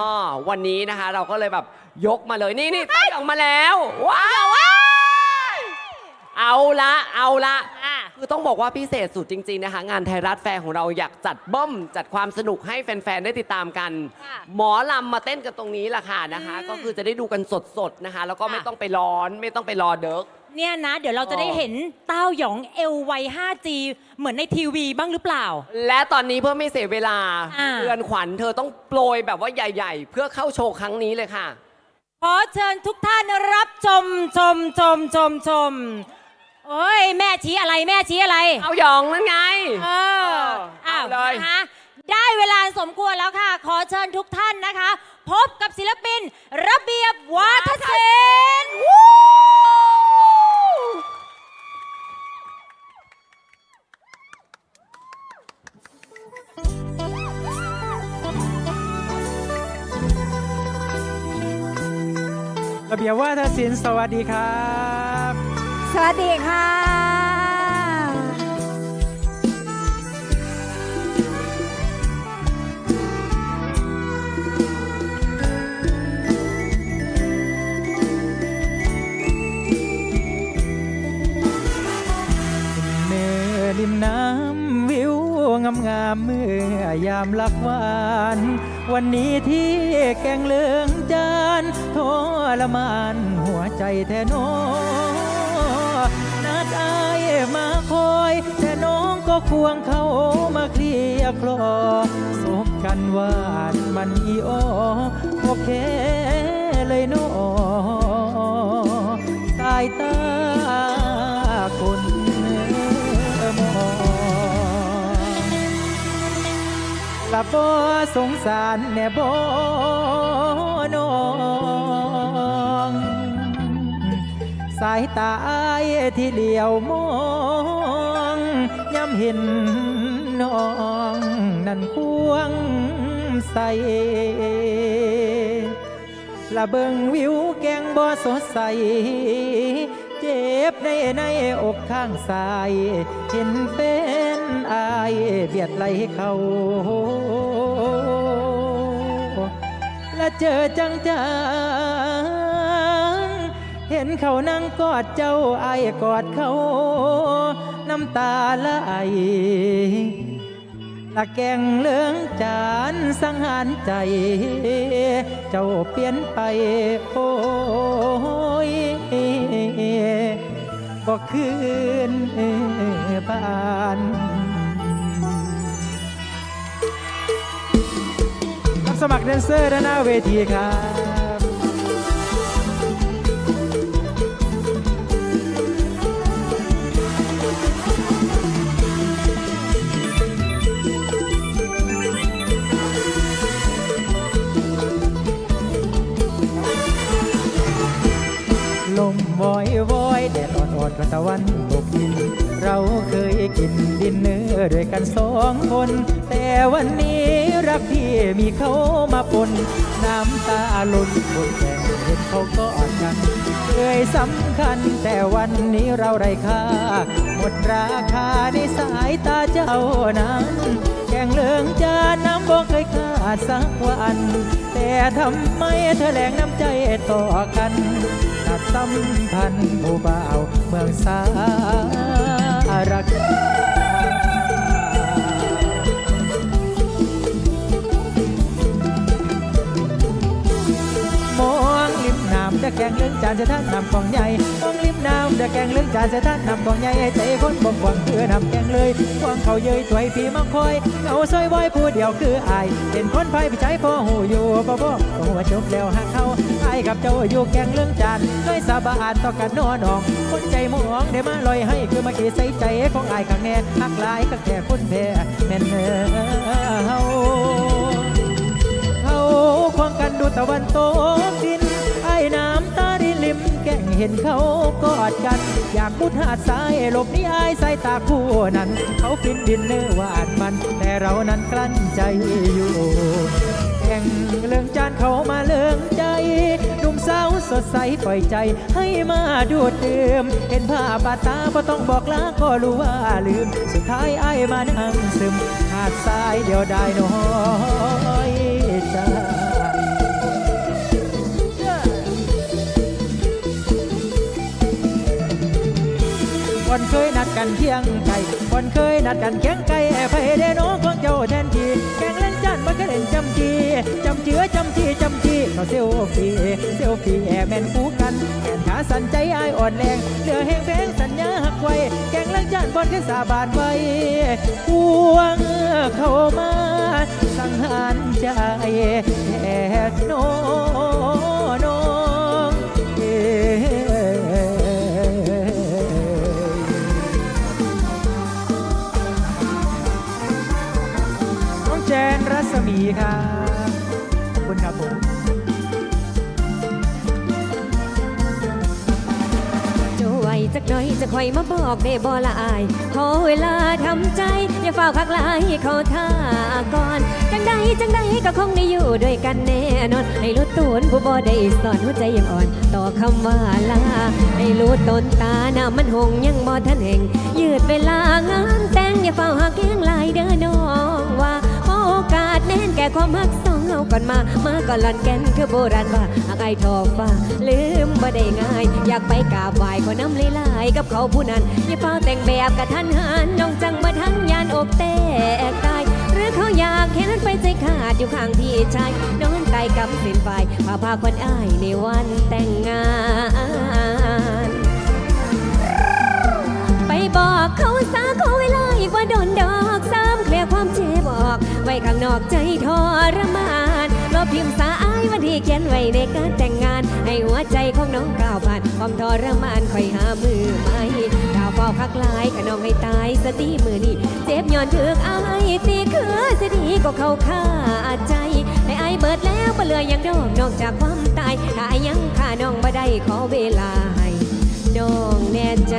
ก็วันนี้นะคะเราก็เลยแบบยกมาเลยนี่นี่ตั้งออกมาแล้วว้าวเอาละเอาละอะ คือต้องบอกว่าพิเศษสุดจริง ๆนะคะ งานไทยรัฐแฟร์ของเราอยากจัดเบิ้มจัดความสนุกให้แฟน ๆ ได้ติดตามกัน ค่ะหมอลำมาเต้นกันตรงนี้แหละค่ะนะคะอืมก็คือจะได้ดูกันสด ๆ นะคะ แล้วก็ไม่ค่ะ ต้องไปร้อนไม่ต้องไปรอเดิก เนี่ยนะ เดี๋ยวเราจะได้เห็นเต้าหยองเอลไว 5G เหมือนในทีวีบ้างหรือเปล่า และตอนนี้เพื่อไม่เสียเวลาอ่า เรือนขวัญเธอต้องโปรยแบบว่าใหญ่ ๆ เพื่อเข้าโชว์ครั้งนี้เลยค่ะ ขอเชิญทุกท่านรับชมชมชมชมชมโอ้ยแม่ชี้อะไรแม่ชี้อะไร เอาหยองนั่นไง เออเอาอ้าวเลย นะคะได้เวลาสมควรแล้วค่ะ ขอเชิญทุกท่านนะคะ พบกับศิลปิน ระเบียบว บียบว่าทศิลป์สวัสดีครับ สวัสดีค่ะ เนื้อริมน้ำวิวงามงามๆเมื่อยามลักวานวันนี้ที่แกงเหลืองจานทรมานหัว ใจแท้น้อนัดอายมาคอย แต่น้องก็ควงเขามาเคลียร์คลอสบกันหวามันอีออโอเคเลยนอสายตาคนมองละบ่สงสารแน่บ่นอ สายตาอายที่เหลียวมองย้ำเห็นน้องนั่นควงใสละเบิงวิวแกงบ่สดใส เจ็บในในอกข้างซ้าย เห็นเป็นอายเบียดไหลเขาและเจอจังจัง เห็นเขานั่งกอดเจ้าไอายกอดเขาน้ำตาไหละแกงเลืองจานสังหารใจ เจ้าเปลี่ยนไปโอ้ยบอกคืนบ้านรับสมัครแดนเซอร์ด้านหน้าเวทีครับ อ่อนๆก็ตะวันตกดิน เราเคยกินดินเนื้อด้วยกันสองคน แต่วันนี้รักพี่มีเขามาปน น้ำตาหล่นบนแก้มเห็นเขาก็อดกันเคยสำคัญแต่วันนี้เราไร้ค่า หมดราคาในสายตาเจ้านั้นแกงเหลืองจานน้ำบอกเคยขาดสักวัน แต่ทำไมเธอแหลงน้ำใจต่อกัน ตัดสัมพันธ์ผู้บ่าวเมืองสารักมองริมน้ำจะแกงเลื่องจานจะท่านนำกองใหญ่ เดะแกงเลื่องจานเสยท่านนำกองใหญ่ให้ใจคนบ่กวางเพื่อนำแกงเลยควางเขาเยยถวยพี่มาคอยเงาซอยบอยผู้เดียวคืออายเป็นคนไฟไปใจพ่อหูอยู่บ่บ่ก็หัวจบแล้วหักเขาอายกับเจ้าอยู่แกงเลื่องจานด้วยสาบานต่อกันนอนอง คนใจมองได้มาลอยให้คือมาเกใส่ใจของอายข้างแน่หักหลายก็แค่คนแพ้แม่นเฮาเขาควงกันดูตะวันตกดินไอ้น้า แก่งเห็นเขากอดกัน อยากมุดหาดทรายหลบนี้ไอ้สายตาคู่นั้น เขาฟินดินเนื้อหวานมัน แต่เรานั้นกลั้นใจอยู่แข่งเรื่องจานเขามาเรื่องใจหนุ่มสาวสดใสปล่อยใจ ให้มาดูดดื่มเห็นภาพบาตาพอต้องบอกลาก็รู้ว่าลืม สุดท้ายไอ้มานั่งซึมหาดทรายเดียวได้น้อยใจ นเคยนัดกันเคียงไก่คนเคยนัดกันเคียงไก่แอบไปได้น้องของเจ้าแทนทีแกงเล่นจานมันก็เล่นจำจีจำเจือจำจีจำจีเขาเซลฟี่เซลฟี่แอบแม่นคู่กันแขนขาสั่นใจอายอ่อนแรงเหลือแห้งแพงสัญญาหักไว้แกงเล่นจานบอลแค่สาบานไว้ห่วงเข้ามาสังหารใจแอบน้ มาบอกได้บ่ละอายขอเวลาทำใจ อย่าเฝ้าคักลายเขาท่าก่อน จังใดจังใดก็คงได้อยู่ด้วยกันแน่นอน ให้รู้ตูนผู้บ่ได้สอนหัวใจยังอ่อน ต่อคำว่าลา ให้รู้ตนตาหน้ามันหงยังบ่ทันแห่งยืดเวลางานแต่งอย่าเฝ้าหักแย้งลายเด้อน้องว่า กาสแน่นแก่ความฮักสองเอาก่อนมา มาก่อนหลอนแก่นคือโบราณว่าหากไอทองฟ้าลืมบ่ได้ง่าย อยากไปกราบไหว้ขอน้ำลายๆกับเขาผู้นั้นอย่าเฝ้าแต่งแบบกะทันหันน้องจังบ่ทันยานอกแตกตายหรือเขาอยากแค่นั้นไปใจขาดอยู่ข้างพี่ชายนอนไกลกับเส้นไฟพาพาคนอ้ายในวันแต่งงานไปบอกเขาซะขอเวลาอีกว่าโดนดอก ข้างนอกใจทรมานรอพิมพ์สาอายวันที่เขียนไว้ในการแต่งงาน ให้หัวใจของน้องก้าวผ่านความทรมานคอยหามือใหม่ดาวเฝ้าคักลายขน้องให้ตายสติมือนี่เจ็บย้อนถึกอายตีคือสดีก็เข้าค่าใจให้อายเบิดแล้วบ่เหลือยังดอกนอกจากความตายถ้าอายยังฆ่าน้องบ่ได้ขอเวลาให้น้องแน่ใจ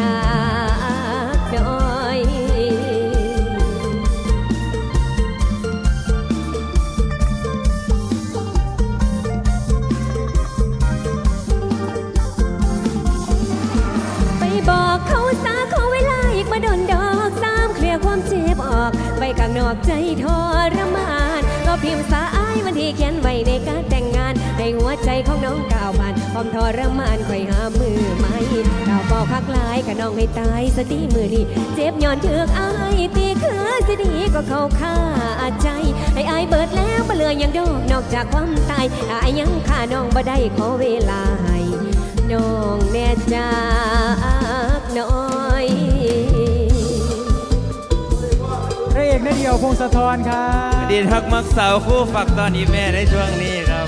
ใจทรมาน ก็พิมพ์สาอายวันที่เขียนไว้ในการแต่งงานให้หัวใจของน้องก้าวผ่านความทรมานคอยหามือใหม่ดาวบอกคักลายกับน้องให้ตายสติมือนี่เจ็บย้อนเถือกอายตีคือสิดีก็เข้าค่าใจ ให้อายเบิดแล้วบ่เหลือหยังดอกนอกจากความตายอายยังฆ่าน้องบ่ได้ขอเวลาให้น้องแน่จากน้อย เอกนาเดียวพงศธรครับอดีตฮักมักสาวคู่ฝักตอนนี้แม่ในช่วงนี้ครับ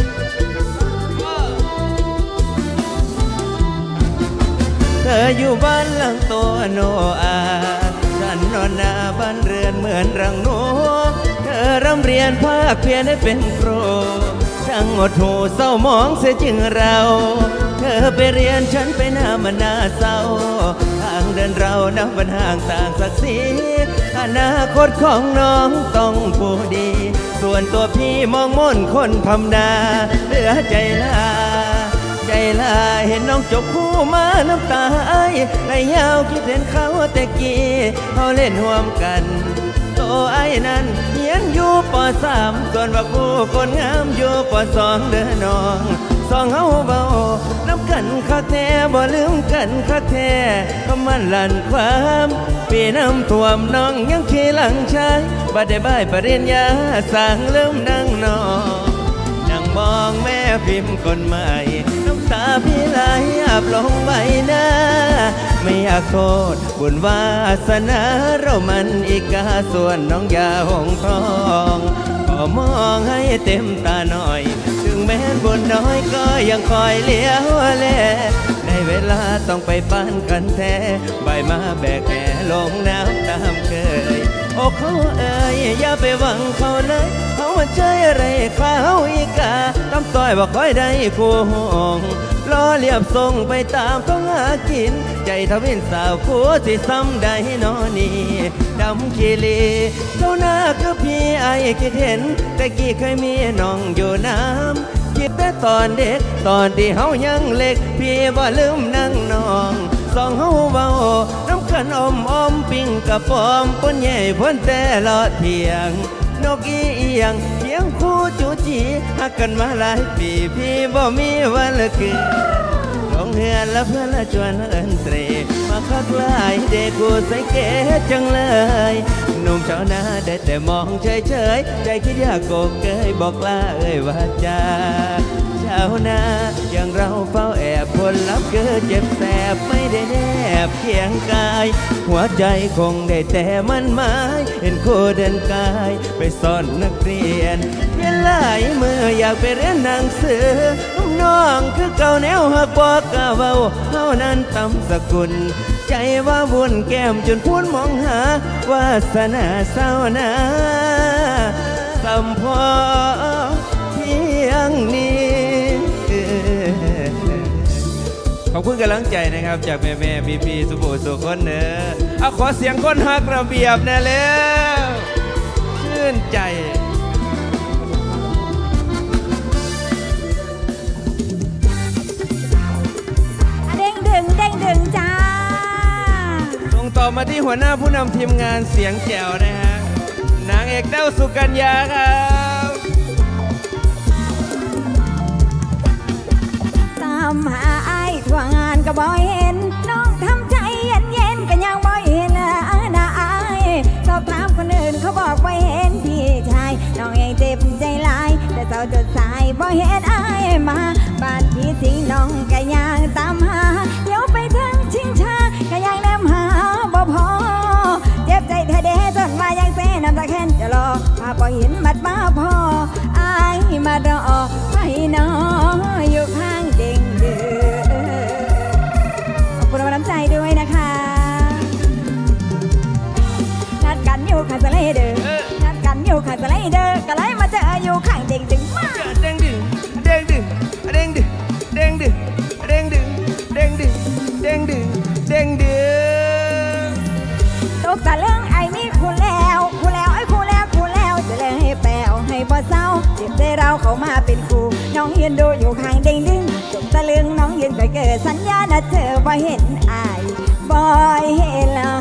เธออยู่บ้านหลังโตโนอาฉันนอนหน้าบ้านเรือนเหมือนรังนูเธอร่ำเรียนภาคเพียรให้เป็นครูช่างอดหูเศร้ามองเสียจริงเรา ไปเรียนฉันไปหน้ามันน่าเศร้าทางเดินเรานับวันห่างต่างศักดิ์ศรีอนาคตของน้องต้องผู้ดี ส่วนตัวพี่มองม่นคนทำนาเหลือใจลา ใจลาเห็นน้องจบคู่มาน้ำตาไอ้ไหลยาวคิดเห็นเขาแต่กี้เขาเล่นห่วมกันโตไอ้นั้นเฮียนอยู่ปสามส่วนว่าผู้คนงามอยู่ปสองเด้อน้อง สองเฮาเบาน้ำกันคักแท้บ่ลืมกันคักแท้ก็มันลั่นความปีน้ำท่วมน้องยังขี่หลังชายบัดได้บ่ายปริญญาสั่งเริ่มนั่งนอนนั่งมองแม่พิมพ์คนใหม่น้ำตาพี่ไหลอาบลงใบหน้าไม่อยากโทษบุญวาสนาเรามันอีกาส่วนน้องยาหงทองขอมองให้เต็มตาหน่อย แม้นบุญน้อยก็ยังคอยเลี้ยวแลในเวลาต้องไปปั้นกันแท้ใบมาแบกแห่ลงน้ำตามเคยโอ้เขาเอ่ยอย่าไปหวังเขาเลยเขาว่าใจอะไรเขาอีกาต้องต้อยว่าคอยได้คู่ห้อง ล้อเลียบส่งไปตามต้องหากิน ใจทวินสาวคู่สิซ้ำได้นอนีดำขีลีเจ้าหน้าคือพี่ไอคิดเห็น แต่กี้เคยมีน้องอยู่น้ำคิดแต่ตอนเด็ก ตอนที่เฮายังเล็ก พี่บ่ลืมนั่งนองสองเฮาเบาน้ำกันอมอมปิ้งกระปอมปนใหญ่พ้นแต่ลอดเทียง นกอีเอียง งคู่จูจีหักกันมาหลายปีพี่บ่มีวันละคืนรองเฮือนแล้วเพื่อนละชวนเอินเตรมาคักลายเด็กกูใส่เก๋จังเลยหนุ่มชาวนาได้แต่มองเฉยเฉยๆใจคิดอยากโกกเกยบอกลาเอ่ยว่าจาชาวนาอย่างเราเฝ้า แอบผลลัพธ์คือเจ็บแสบไม่ได้แนบเคียงกาย หัวใจคงได้แต่มันหมายเห็นโคเดินกาย ไปสอนนักเรียนเรียนลายมืออยากไปเรียนหนังสือน้องคือเก่าแนวหักบอกกะเว้าเท่านั้นตำสกุล ใจว่าวุ่นแก้มจนพูนมองหาวาสนาเศร้านาสัมพอเพียงนี้ อบคุณกำลังใจนะครับ จากแม่แม่พีพีสุโบสุคนเนอะเอาขอเสียงคนฮักระเบียบแน่แล้วชื่นใจเด้งดึงเด้งดึงจ้าส่งต่อมาที่หัวหน้าผู้นำทีมงานเสียงแจ๋วนะฮะนางเอกเต้าสุกัญญาครับตามหา ไอ้ทั่วงานก็บ่เห็น น้องทำใจเย็นเย็นก็ยังบ่เห็นนะไอ้สอบถามคนอื่นเขาบอกว่าเห็นพี่ชาย น้องเองเจ็บใจหลาย แต่เจ้าจดสายบ่เห็นไอ้มา บ้านพี่สิงน้องก็ยังตามหาเดี๋ยวไปถึงชิงชาก็ยังนำหาบ่พอ เจ็บใจแท้เด้จนมายังเซน้ำตาแค้นจะรอพาบ่เห็นบัดมาพอไอ้มารอให้น้อง เดอร์ก็เลยมาเจออยู่ข้างเด้งดึงมาเด้งดึงเด้งดึงเด้งดึงเด้งดึงเด้งดึงเด้งดึงเด้งดึงเด้งดึงตกตะเรื่องไอ้นี่คุณแล้วคุณแล้วไอ้คุณแล้วคุณแล้วจะเลยให้แปลวให้บ่เศร้าเจ็บใจเราเข้ามาเป็นครูน้องยืนดูอยู่ข้างเด้งดึงตกตะเรื่องน้องยืนไปเกิดสัญญาณเธอบ่เห็นอายบ่เห็นละ